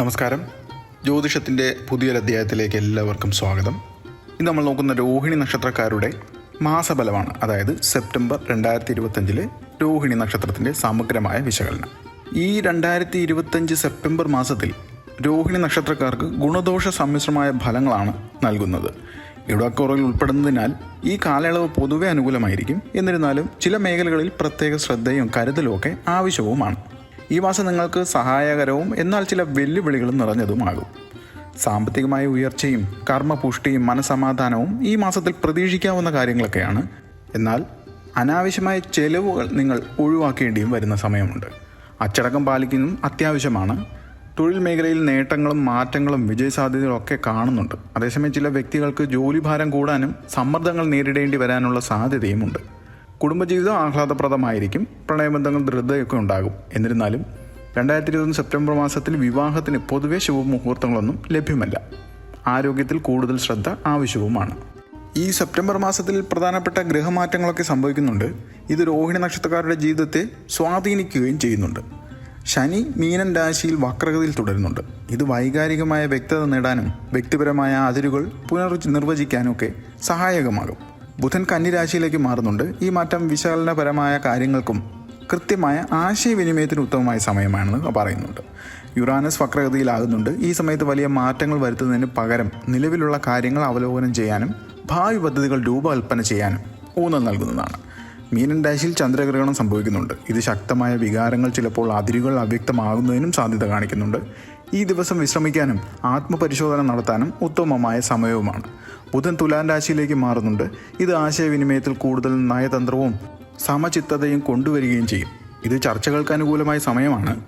നമസ്കാരം. ജ്യോതിഷത്തിന്റെ പുതിയൊരു അധ്യായത്തിലേക്ക് എല്ലാവർക്കും സ്വാഗതം. ഇന്ന് നമ്മൾ നോക്കുന്ന രോഹിണി നക്ഷത്രക്കാരുടെ മാസബലമാണ് അതായത് സെപ്റ്റംബർ രണ്ടായിരത്തി ഇരുപത്തഞ്ചിലെ രോഹിണി നക്ഷത്രത്തിന്റെ സമഗ്രമായ വിശകലനം. ഈ രണ്ടായിരത്തി ഇരുപത്തഞ്ച് സെപ്റ്റംബർ മാസത്തിൽ രോഹിണി നക്ഷത്രക്കാർക്ക് ഗുണദോഷ സമ്മിശ്രമായ ഫലങ്ങളാണ് നൽകുന്നത്. ഇടക്കുറയിൽ ഉൾപ്പെടുന്നതിനാൽ ഈ കാലയളവ് പൊതുവെ അനുകൂലമായിരിക്കും. എന്നിരുന്നാലും ചില മേഖലകളിൽ പ്രത്യേക ശ്രദ്ധയും കരുതലും ഒക്കെ ആവശ്യവുമാണ്. ഈ മാസം നിങ്ങൾക്ക് സഹായകരവും എന്നാൽ ചില വെല്ലുവിളികളും നിറഞ്ഞതുമാകും. സാമ്പത്തികമായ ഉയർച്ചയും കർമ്മപുഷ്ടിയും മനസമാധാനവും ഈ മാസത്തിൽ പ്രതീക്ഷിക്കാവുന്ന കാര്യങ്ങളൊക്കെയാണ്. എന്നാൽ അനാവശ്യമായ ചെലവുകൾ നിങ്ങൾ ഒഴിവാക്കേണ്ടിയും വരുന്ന സമയമുണ്ട്. അച്ചടക്കം പാലിക്കുന്നതും അത്യാവശ്യമാണ്. തൊഴിൽ മേഖലയിൽ നേട്ടങ്ങളും മാറ്റങ്ങളും വിജയസാധ്യതകളും ഒക്കെ കാണുന്നുണ്ട്. അതേസമയം ചില വ്യക്തികൾക്ക് ജോലിഭാരം കൂടാനും സമ്മർദ്ദങ്ങൾ നേരിടേണ്ടി വരാനുള്ള സാധ്യതയുമുണ്ട്. കുടുംബജീവിതം ആഹ്ലാദപ്രദമായിരിക്കും പ്രണയബന്ധങ്ങൾ ദൃഢതയൊക്കെ ഉണ്ടാകും. എന്നിരുന്നാലും രണ്ടായിരത്തി ഇരുപത് സെപ്റ്റംബർ മാസത്തിൽ വിവാഹത്തിന് പൊതുവെ ശുഭമുഹൂർത്തങ്ങളൊന്നും ലഭ്യമല്ല. ആരോഗ്യത്തിൽ കൂടുതൽ ശ്രദ്ധ ആവശ്യവുമാണ്. ഈ സെപ്റ്റംബർ മാസത്തിൽ പ്രധാനപ്പെട്ട ഗ്രഹമാറ്റങ്ങളൊക്കെ സംഭവിക്കുന്നുണ്ട്. ഇത് രോഹിണി നക്ഷത്രക്കാരുടെ ജീവിതത്തെ സ്വാധീനിക്കുകയും ചെയ്യുന്നുണ്ട്. ശനി മീനൻ രാശിയിൽ വക്രഗതിയിൽ തുടരുന്നുണ്ട്. ഇത് വൈകാരികമായ വ്യക്തത നേടാനും വ്യക്തിപരമായ അതിരുകൾ പുനർ നിർവചിക്കാനും ഒക്കെ സഹായകമാകും. ബുധൻ കന്നിരാശിയിലേക്ക് മാറുന്നുണ്ട്. ഈ മാറ്റം വിശകലനപരമായ കാര്യങ്ങൾക്കും കൃത്യമായ ആശയവിനിമയത്തിന് ഉത്തമമായ സമയമാണെന്ന് പറയുന്നുണ്ട്. യുറാനസ് വക്രഗതിയിലാകുന്നുണ്ട്. ഈ സമയത്ത് വലിയ മാറ്റങ്ങൾ വരുത്തുന്നതിന് പകരം നിലവിലുള്ള കാര്യങ്ങൾ അവലോകനം ചെയ്യാനും ഭാവി പദ്ധതികൾ രൂപകൽപ്പന ചെയ്യാനും ഊന്നൽ നൽകുന്നതാണ്. മീനൻ രാശിയിൽ ചന്ദ്രഗ്രഹണം സംഭവിക്കുന്നുണ്ട്. ഇത് ശക്തമായ വികാരങ്ങൾ ചിലപ്പോൾ അതിരുകൾ അവ്യക്തമാകുന്നതിനും സാധ്യത കാണിക്കുന്നുണ്ട്. ഈ ദിവസം വിശ്രമിക്കാനും ആത്മപരിശോധന നടത്താനും ഉത്തമമായ സമയവുമാണ്. ബുധൻ തുലാൻ രാശിയിലേക്ക് മാറുന്നുണ്ട്. ഇത് ആശയവിനിമയത്തിൽ കൂടുതൽ നയതന്ത്രവും സമചിത്തതയും കൊണ്ടുവരികയും ചെയ്യും. ഇത് ചർച്ചകൾക്ക് അനുകൂലമായ സമയമാണ്.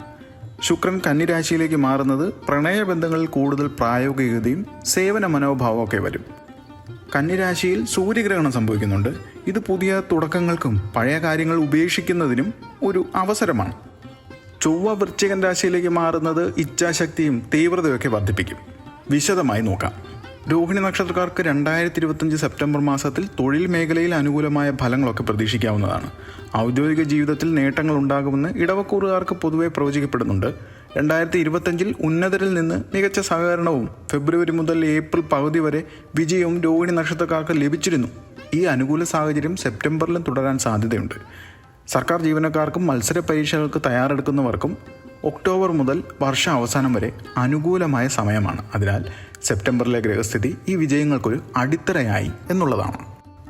ശുക്രൻ കന്നിരാശിയിലേക്ക് മാറുന്നത് പ്രണയബന്ധങ്ങളിൽ കൂടുതൽ പ്രായോഗികതയും സേവന മനോഭാവമൊക്കെ വരും. കന്നിരാശിയിൽ സൂര്യഗ്രഹണം സംഭവിക്കുന്നുണ്ട്. ഇത് പുതിയ തുടക്കങ്ങൾക്കും പഴയ കാര്യങ്ങൾ ഉപേക്ഷിക്കുന്നതിനും ഒരു അവസരമാണ്. ചൊവ്വ വൃശ്ചികൻ രാശിയിലേക്ക് മാറുന്നത് ഇച്ഛാശക്തിയും തീവ്രതയൊക്കെ വർദ്ധിപ്പിക്കും. വിശദമായി നോക്കാം. രോഹിണി നക്ഷത്രക്കാർക്ക് രണ്ടായിരത്തി ഇരുപത്തഞ്ച് സെപ്റ്റംബർ മാസത്തിൽ തൊഴിൽ മേഖലയിൽ അനുകൂലമായ ഫലങ്ങളൊക്കെ പ്രതീക്ഷിക്കാവുന്നതാണ്. ഔദ്യോഗിക ജീവിതത്തിൽ നേട്ടങ്ങൾ ഉണ്ടാകുമെന്ന് ഇടവക്കൂറുകാർക്ക് പൊതുവെ പ്രവചിക്കപ്പെടുന്നുണ്ട്. രണ്ടായിരത്തി ഇരുപത്തഞ്ചിൽ ഉന്നതരിൽ നിന്ന് മികച്ച സഹകരണവും ഫെബ്രുവരി മുതൽ ഏപ്രിൽ പകുതി വരെ വിജയവും രോഹിണി നക്ഷത്രക്കാർക്ക് ലഭിച്ചിരുന്നു. ഈ അനുകൂല സാഹചര്യം സെപ്റ്റംബറിലും തുടരാൻ സാധ്യതയുണ്ട്. സർക്കാർ ജീവനക്കാർക്കും മത്സര പരീക്ഷകൾക്ക് തയ്യാറെടുക്കുന്നവർക്കും ഒക്ടോബർ മുതൽ വർഷ അവസാനം വരെ അനുകൂലമായ സമയമാണ്. അതിനാൽ സെപ്റ്റംബറിലെ ഗ്രഹസ്ഥിതി ഈ വിജയങ്ങൾക്കൊരു അടിത്തറയായി എന്നുള്ളതാണ്.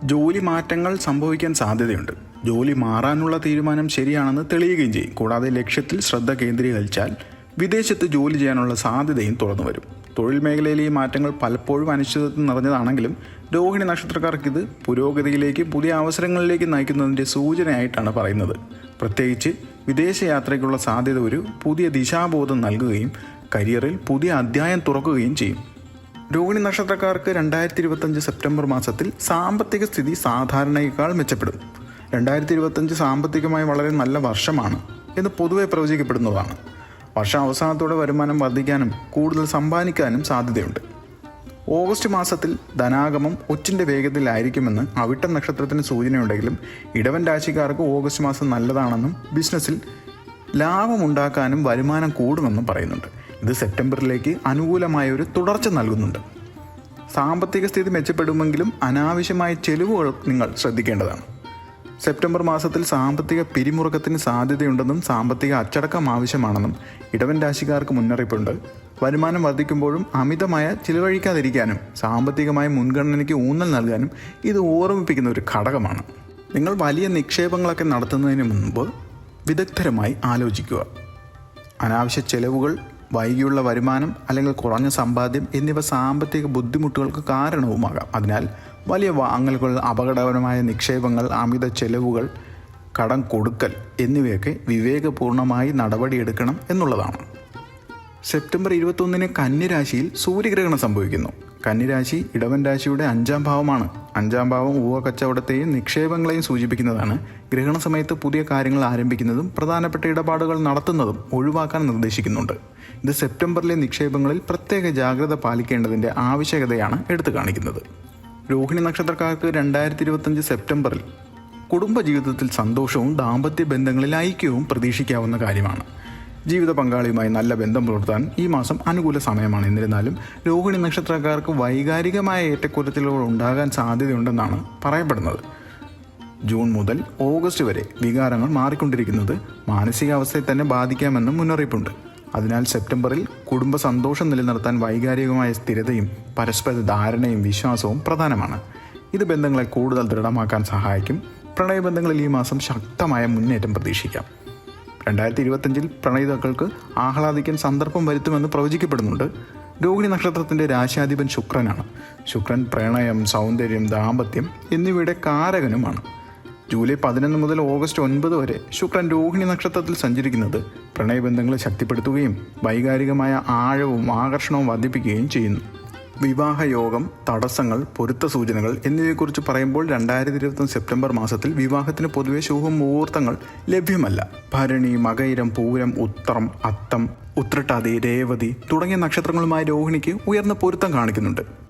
ജോലി മാറ്റങ്ങൾ സംഭവിക്കാൻ സാധ്യതയുണ്ട്. ജോലി മാറാനുള്ള തീരുമാനം ശരിയാണെന്ന് തെളിയുകയും ചെയ്യും. കൂടാതെ ലക്ഷ്യത്തിൽ ശ്രദ്ധ കേന്ദ്രീകരിച്ചാൽ വിദേശത്ത് ജോലി ചെയ്യാനുള്ള സാധ്യതയും തുറന്നു വരും തൊഴിൽ മേഖലയിലെ ഈ മാറ്റങ്ങൾ പലപ്പോഴും അനിശ്ചിതത്വം നിറഞ്ഞതാണെങ്കിലും രോഹിണി നക്ഷത്രക്കാർക്ക് ഇത് പുരോഗതിയിലേക്ക് പുതിയ അവസരങ്ങളിലേക്ക് നയിക്കുന്നതിന്റെ സൂചനയായിട്ടാണ് പറയുന്നത്. പ്രത്യേകിച്ച് വിദേശയാത്രയ്ക്കുള്ള സാധ്യത ഒരു പുതിയ ദിശാബോധം നൽകുകയും കരിയറിൽ പുതിയ അധ്യായം തുറക്കുകയും ചെയ്യും. രോഹിണി നക്ഷത്രക്കാർക്ക് രണ്ടായിരത്തി ഇരുപത്തഞ്ച് സെപ്റ്റംബർ മാസത്തിൽ സാമ്പത്തിക സ്ഥിതി സാധാരണയേക്കാൾ മെച്ചപ്പെടും. രണ്ടായിരത്തി ഇരുപത്തഞ്ച് സാമ്പത്തികമായി വളരെ നല്ല വർഷമാണ് എന്ന് പൊതുവെ പ്രവചിക്കപ്പെടുന്നതാണ്. വർഷം അവസാനത്തോടെ വരുമാനം വർദ്ധിക്കാനും കൂടുതൽ സമ്പാദിക്കാനും സാധ്യതയുണ്ട്. ഓഗസ്റ്റ് മാസത്തിൽ ധനാഗമം ഒച്ചിന്റെ വേഗത്തിലായിരിക്കുമെന്ന് അവിട്ടം നക്ഷത്രത്തിന് സൂചനയുണ്ടെങ്കിലും ഇടവൻ രാശിക്കാർക്ക് ഓഗസ്റ്റ് മാസം നല്ലതാണെന്നും ബിസിനസ്സിൽ ലാഭമുണ്ടാക്കാനും വരുമാനം കൂടുമെന്നും പറയുന്നുണ്ട്. ഇത് സെപ്റ്റംബറിലേക്ക് അനുകൂലമായ ഒരു തുടർച്ച നൽകുന്നുണ്ട്. സാമ്പത്തിക സ്ഥിതി മെച്ചപ്പെടുമെങ്കിലും അനാവശ്യമായ ചെലവുകൾ നിങ്ങൾ ശ്രദ്ധിക്കേണ്ടതാണ്. സെപ്റ്റംബർ മാസത്തിൽ സാമ്പത്തിക പിരിമുറുക്കത്തിന് സാധ്യതയുണ്ടെന്നും സാമ്പത്തിക അച്ചടക്കം ആവശ്യമാണെന്നും ഇടവൻ രാശിക്കാർക്ക് മുന്നറിയിപ്പുണ്ട്. വരുമാനം വർദ്ധിക്കുമ്പോഴും അമിതമായ ചിലവഴിക്കാതിരിക്കാനും സാമ്പത്തികമായ മുൻഗണനയ്ക്ക് ഊന്നൽ നൽകാനും ഇത് ഓർമ്മിപ്പിക്കുന്ന ഒരു ഘടകമാണ്. നിങ്ങൾ വലിയ നിക്ഷേപങ്ങളൊക്കെ നടത്തുന്നതിന് മുൻപ് വിദഗ്ധരമായി ആലോചിക്കുക. അനാവശ്യ ചെലവുകൾ വൈകിയുള്ള വരുമാനം അല്ലെങ്കിൽ കുറഞ്ഞ സമ്പാദ്യം എന്നിവ സാമ്പത്തിക ബുദ്ധിമുട്ടുകൾക്ക് കാരണവുമാകാം. അതിനാൽ വലിയ വാങ്ങലുകൾ അപകടകരമായ നിക്ഷേപങ്ങൾ അമിത ചെലവുകൾ കടം കൊടുക്കൽ എന്നിവയൊക്കെ വിവേകപൂർണമായി നടപടിയെടുക്കണം എന്നുള്ളതാണ്. സെപ്റ്റംബർ ഇരുപത്തൊന്നിന് കന്നിരാശിയിൽ സൂര്യഗ്രഹണം സംഭവിക്കുന്നു. കന്നിരാശി ഇടവൻ രാശിയുടെ അഞ്ചാം ഭാവമാണ്. അഞ്ചാം ഭാവം ഊഹ കച്ചവടത്തെയും നിക്ഷേപങ്ങളെയും സൂചിപ്പിക്കുന്നതാണ്. ഗ്രഹണ സമയത്ത് പുതിയ കാര്യങ്ങൾ ആരംഭിക്കുന്നതും പ്രധാനപ്പെട്ട ഇടപാടുകൾ നടത്തുന്നതും ഒഴിവാക്കാൻ നിർദ്ദേശിക്കുന്നുണ്ട്. ഇത് സെപ്റ്റംബറിലെ നിക്ഷേപങ്ങളിൽ പ്രത്യേക ജാഗ്രത പാലിക്കേണ്ടതിന്റെ ആവശ്യകതയാണ് എടുത്തു കാണിക്കുന്നത്. രോഹിണി നക്ഷത്രക്കാർക്ക് രണ്ടായിരത്തി ഇരുപത്തഞ്ച് സെപ്റ്റംബറിൽ കുടുംബജീവിതത്തിൽ സന്തോഷവും ദാമ്പത്യ ബന്ധങ്ങളിൽ ഐക്യവും പ്രതീക്ഷിക്കാവുന്ന കാര്യമാണ്. ജീവിത പങ്കാളിയുമായി നല്ല ബന്ധം പുലർത്താൻ ഈ മാസം അനുകൂല സമയമാണ്. എന്നിരുന്നാലും രോഹിണി നക്ഷത്രക്കാർക്ക് വൈകാരികമായ ഏറ്റക്കുറച്ചിലുകൾ ഉണ്ടാകാൻ സാധ്യതയുണ്ടെന്നാണ് പറയപ്പെടുന്നത്. ജൂൺ മുതൽ ഓഗസ്റ്റ് വരെ വികാരങ്ങൾ മാറിക്കൊണ്ടിരിക്കുന്നത് മാനസികാവസ്ഥയെ തന്നെ ബാധിക്കാമെന്നും മുന്നറിയിപ്പുണ്ട്. അതിനാൽ സെപ്റ്റംബറിൽ കുടുംബ സന്തോഷം നിലനിർത്താൻ വൈകാരികമായ സ്ഥിരതയും പരസ്പര ധാരണയും വിശ്വാസവും പ്രധാനമാണ്. ഇത് ബന്ധങ്ങളെ കൂടുതൽ ദൃഢമാക്കാൻ സഹായിക്കും. പ്രണയബന്ധങ്ങളിൽ ഈ മാസം ശക്തമായ മുന്നേറ്റം പ്രതീക്ഷിക്കാം. രണ്ടായിരത്തി ഇരുപത്തഞ്ചിൽ പ്രണയിതാക്കൾക്ക് ആഹ്ലാദിക്കാൻ സന്ദർഭം വരുത്തുമെന്ന് പ്രവചിക്കപ്പെടുന്നുണ്ട്. രോഹിണി നക്ഷത്രത്തിന്റെ രാശാധിപൻ ശുക്രനാണ്. ശുക്രൻ പ്രണയം സൗന്ദര്യം ദാമ്പത്യം എന്നിവയുടെ കാരകനുമാണ്. ജൂലൈ പതിനൊന്ന് മുതൽ ഓഗസ്റ്റ് ഒൻപത് വരെ ശുക്രൻ രോഹിണി നക്ഷത്രത്തിൽ സഞ്ചരിക്കുന്നത് പ്രണയബന്ധങ്ങളെ ശക്തിപ്പെടുത്തുകയും വൈകാരികമായ ആഴവും ആകർഷണവും വർദ്ധിപ്പിക്കുകയും ചെയ്യുന്നു. വിവാഹയോഗം തടസ്സങ്ങൾ പൊരുത്ത സൂചനകൾ എന്നിവയെക്കുറിച്ച് പറയുമ്പോൾ രണ്ടായിരത്തി ഇരുപത്തൊന്ന് സെപ്റ്റംബർ മാസത്തിൽ വിവാഹത്തിന് പൊതുവെ ശുഭ മുഹൂർത്തങ്ങൾ ലഭ്യമല്ല. ഭരണി മകയിരം പൂരം ഉത്രം അത്തം ഉത്രട്ടാതി രേവതി തുടങ്ങിയ നക്ഷത്രങ്ങളുമായി രോഹിണിക്ക് ഉയർന്ന പൊരുത്തം കാണിക്കുന്നുണ്ട്.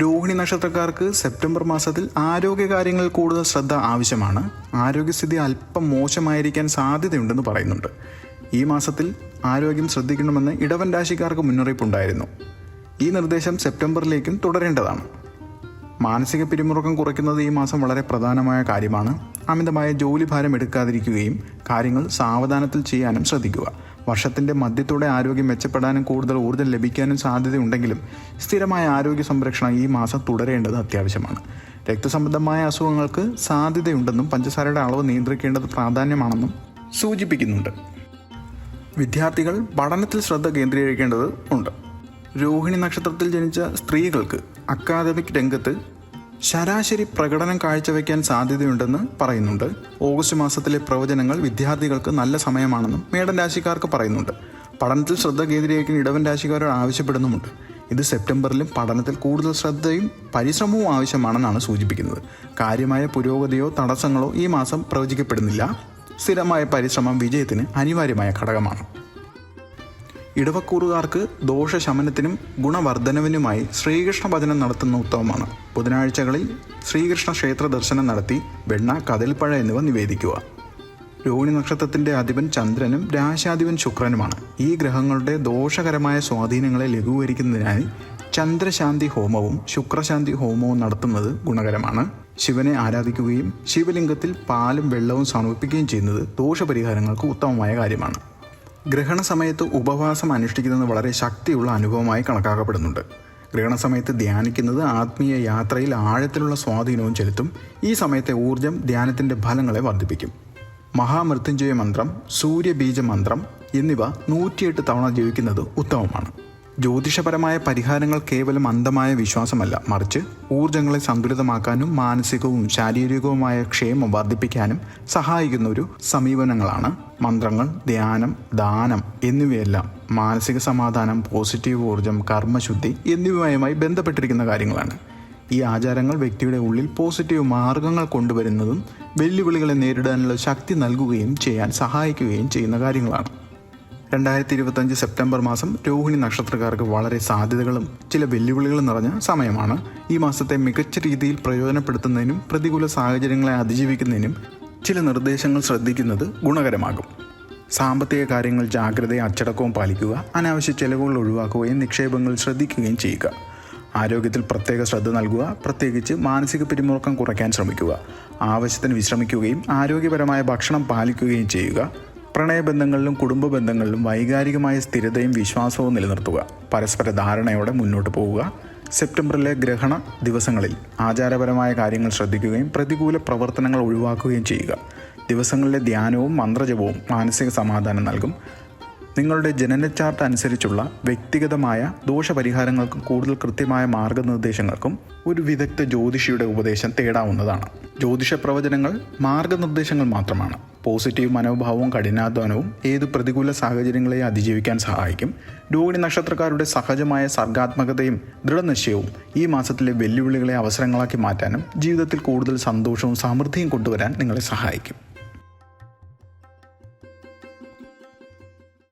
രോഹിണി നക്ഷത്രക്കാർക്ക് സെപ്റ്റംബർ മാസത്തിൽ ആരോഗ്യകാര്യങ്ങളിൽ കൂടുതൽ ശ്രദ്ധ ആവശ്യമാണ്. ആരോഗ്യസ്ഥിതി അല്പം മോശമായിരിക്കാൻ സാധ്യതയുണ്ടെന്ന് പറയുന്നുണ്ട്. ഈ മാസത്തിൽ ആരോഗ്യം ശ്രദ്ധിക്കണമെന്ന് ഇടവൻ രാശിക്കാർക്ക് മുന്നറിയിപ്പുണ്ടായിരുന്നു. ഈ നിർദ്ദേശം സെപ്റ്റംബറിലേക്കും തുടരേണ്ടതാണ്. മാനസിക പിരിമുറുക്കം കുറയ്ക്കുന്നത് ഈ മാസം വളരെ പ്രധാനമായ കാര്യമാണ്. അമിതമായ ജോലിഭാരം എടുക്കാതിരിക്കുകയും കാര്യങ്ങൾ സാവധാനത്തിൽ ചെയ്യാനും ശ്രദ്ധിക്കുക. വർഷത്തിന്റെ മധ്യത്തോടെ ആരോഗ്യം മെച്ചപ്പെടാനും കൂടുതൽ ഊർജം ലഭിക്കാനും സാധ്യതയുണ്ടെങ്കിലും സ്ഥിരമായ ആരോഗ്യ സംരക്ഷണം ഈ മാസം തുടരേണ്ടത് അത്യാവശ്യമാണ്. രക്തസംബന്ധമായ അസുഖങ്ങൾക്ക് സാധ്യതയുണ്ടെന്നും പഞ്ചസാരയുടെ അളവ് നിയന്ത്രിക്കേണ്ടത് പ്രാധാന്യമാണെന്നും സൂചിപ്പിക്കുന്നുണ്ട്. വിദ്യാർത്ഥികൾ പഠനത്തിൽ ശ്രദ്ധ കേന്ദ്രീകരിക്കേണ്ടത് ഉണ്ട്. രോഹിണി നക്ഷത്രത്തിൽ ജനിച്ച സ്ത്രീകൾക്ക് അക്കാദമിക് രംഗത്ത് ശരാശരി പ്രകടനം കാഴ്ചവെക്കാൻ സാധ്യതയുണ്ടെന്ന് പറയുന്നുണ്ട്. ഓഗസ്റ്റ് മാസത്തിലെ പ്രവചനങ്ങൾ വിദ്യാർത്ഥികൾക്ക് നല്ല സമയമാണെന്നും മേടൻ രാശിക്കാർക്ക് പറയുന്നുണ്ട്. പഠനത്തിൽ ശ്രദ്ധ കേന്ദ്രീകരിക്കുന്ന ഇടവൻ രാശിക്കാരോട് ആവശ്യപ്പെടുന്നുമുണ്ട്. ഇത് സെപ്റ്റംബറിലും പഠനത്തിൽ കൂടുതൽ ശ്രദ്ധയും പരിശ്രമവും ആവശ്യമാണെന്നാണ് സൂചിപ്പിക്കുന്നത്. കാര്യമായ പുരോഗതിയോ തടസ്സങ്ങളോ ഈ മാസം പ്രവചിക്കപ്പെടുന്നില്ല. സ്ഥിരമായ പരിശ്രമം വിജയത്തിന് അനിവാര്യമായ ഘടകമാണ്. ഇടവക്കൂറുകാർക്ക് ദോഷശമനത്തിനും ഗുണവർദ്ധനവിനുമായി ശ്രീകൃഷ്ണ ഭജനം നടത്തുന്ന ഉത്തമമാണ് ബുധനാഴ്ചകളിൽ ശ്രീകൃഷ്ണ ക്ഷേത്ര ദർശനം നടത്തി വെണ്ണ കതിൽപ്പഴ എന്നിവ നിവേദിക്കുക. രോഹിണി നക്ഷത്രത്തിന്റെ അധിപൻ ചന്ദ്രനും രാശാധിപൻ ശുക്രനുമാണ്. ഈ ഗ്രഹങ്ങളുടെ ദോഷകരമായ സ്വാധീനങ്ങളെ ലഘൂകരിക്കുന്നതിനായി ചന്ദ്രശാന്തി ഹോമവും ശുക്രശാന്തി ഹോമവും നടത്തുന്നത് ഗുണകരമാണ്. ശിവനെ ആരാധിക്കുകയും ശിവലിംഗത്തിൽ പാലും വെള്ളവും സമർപ്പിക്കുകയും ചെയ്യുന്നത് ദോഷപരിഹാരങ്ങൾക്ക് ഉത്തമമായ കാര്യമാണ്. ഗ്രഹണ സമയത്ത് ഉപവാസം അനുഷ്ഠിക്കുന്നത് വളരെ ശക്തിയുള്ള അനുഭവമായി കണക്കാക്കപ്പെടുന്നുണ്ട്. ഗ്രഹണ സമയത്ത് ധ്യാനിക്കുന്നത് ആത്മീയ യാത്രയിൽ ആഴത്തിലുള്ള സ്വാധീനവും ചെലുത്തും ഈ സമയത്തെ ഊർജം ധ്യാനത്തിന്റെ ഫലങ്ങളെ വർദ്ധിപ്പിക്കും. മഹാമൃത്യുഞ്ജയ മന്ത്രം സൂര്യബീജ മന്ത്രം എന്നിവ നൂറ്റിയെട്ട് തവണ ജീവിക്കുന്നത് ഉത്തമമാണ്. ജ്യോതിഷപരമായ പരിഹാരങ്ങൾ കേവലം അന്ധമായ വിശ്വാസമല്ല. മറിച്ച് ഊർജങ്ങളെ സന്തുലിതമാക്കാനും മാനസികവും ശാരീരികവുമായ ക്ഷേമം വർദ്ധിപ്പിക്കാനും സഹായിക്കുന്ന ഒരു സമീപനങ്ങളാണ് മന്ത്രങ്ങൾ ധ്യാനം ദാനം എന്നിവയെല്ലാം. മാനസിക സമാധാനം പോസിറ്റീവ് ഊർജം കർമ്മശുദ്ധി എന്നിവയുമായി ബന്ധപ്പെട്ടിരിക്കുന്ന കാര്യങ്ങളാണ്. ഈ ആചാരങ്ങൾ വ്യക്തിയുടെ ഉള്ളിൽ പോസിറ്റീവ് മാർഗങ്ങൾ കൊണ്ടുവരുന്നതും വെല്ലുവിളികളെ നേരിടാനുള്ള ശക്തി നൽകുകയും ചെയ്യാൻ സഹായിക്കുകയും ചെയ്യുന്ന കാര്യങ്ങളാണ്. രണ്ടായിരത്തി ഇരുപത്തഞ്ച് സെപ്റ്റംബർ മാസം രോഹിണി നക്ഷത്രക്കാർക്ക് വളരെ സാധ്യതകളും ചില വെല്ലുവിളികളും നിറഞ്ഞ സമയമാണ്. ഈ മാസത്തെ മികച്ച രീതിയിൽ പ്രയോജനപ്പെടുത്തുന്നതിനും പ്രതികൂല സാഹചര്യങ്ങളെ അതിജീവിക്കുന്നതിനും ചില നിർദ്ദേശങ്ങൾ ശ്രദ്ധിക്കുന്നത് ഗുണകരമാകും. സാമ്പത്തിക കാര്യങ്ങൾ ജാഗ്രതയും അച്ചടക്കവും പാലിക്കുക അനാവശ്യ ചെലവുകൾ ഒഴിവാക്കുകയും നിക്ഷേപങ്ങൾ ശ്രദ്ധിക്കുകയും ചെയ്യുക. ആരോഗ്യത്തിൽ പ്രത്യേക ശ്രദ്ധ നൽകുക പ്രത്യേകിച്ച് മാനസിക പിരിമുറുക്കം കുറയ്ക്കാൻ ശ്രമിക്കുക. ആവശ്യത്തിന് വിശ്രമിക്കുകയും ആരോഗ്യപരമായ ഭക്ഷണം പാലിക്കുകയും ചെയ്യുക. പ്രണയബന്ധങ്ങളിലും കുടുംബ ബന്ധങ്ങളിലും വൈകാരികമായ സ്ഥിരതയും വിശ്വാസവും നിലനിർത്തുക. പരസ്പര ധാരണയോടെ മുന്നോട്ട് പോവുക. സെപ്റ്റംബറിലെ ഗ്രഹണ ദിവസങ്ങളിൽ ആചാരപരമായ കാര്യങ്ങൾ ശ്രദ്ധിക്കുകയും പ്രതികൂല പ്രവർത്തനങ്ങൾ ഒഴിവാക്കുകയും ചെയ്യുക. ദിവസങ്ങളിലെ ധ്യാനവും മന്ത്രജപവും മാനസിക സമാധാനം നൽകും. നിങ്ങളുടെ ജനന ചാർട്ട് അനുസരിച്ചുള്ള വ്യക്തിഗതമായ ദോഷപരിഹാരങ്ങൾക്കും കൂടുതൽ കൃത്യമായ മാർഗനിർദ്ദേശങ്ങൾക്കും ഒരു വിദഗ്ധ ജ്യോതിഷിയുടെ ഉപദേശം തേടാവുന്നതാണ്. ജ്യോതിഷ പ്രവചനങ്ങൾ മാർഗനിർദ്ദേശങ്ങൾ മാത്രമാണ്. പോസിറ്റീവ് മനോഭാവവും കഠിനാധ്വാനവും ഏത് പ്രതികൂല സാഹചര്യങ്ങളെയും അതിജീവിക്കാൻ സഹായിക്കും. രോഹിണി നക്ഷത്രക്കാരുടെ സഹജമായ സർഗാത്മകതയും ദൃഢനിശ്ചയവും ഈ മാസത്തിലെ വെല്ലുവിളികളെ അവസരങ്ങളാക്കി മാറ്റാനും ജീവിതത്തിൽ കൂടുതൽ സന്തോഷവും സമൃദ്ധിയും കൊണ്ടുവരാൻ നിങ്ങളെ സഹായിക്കും.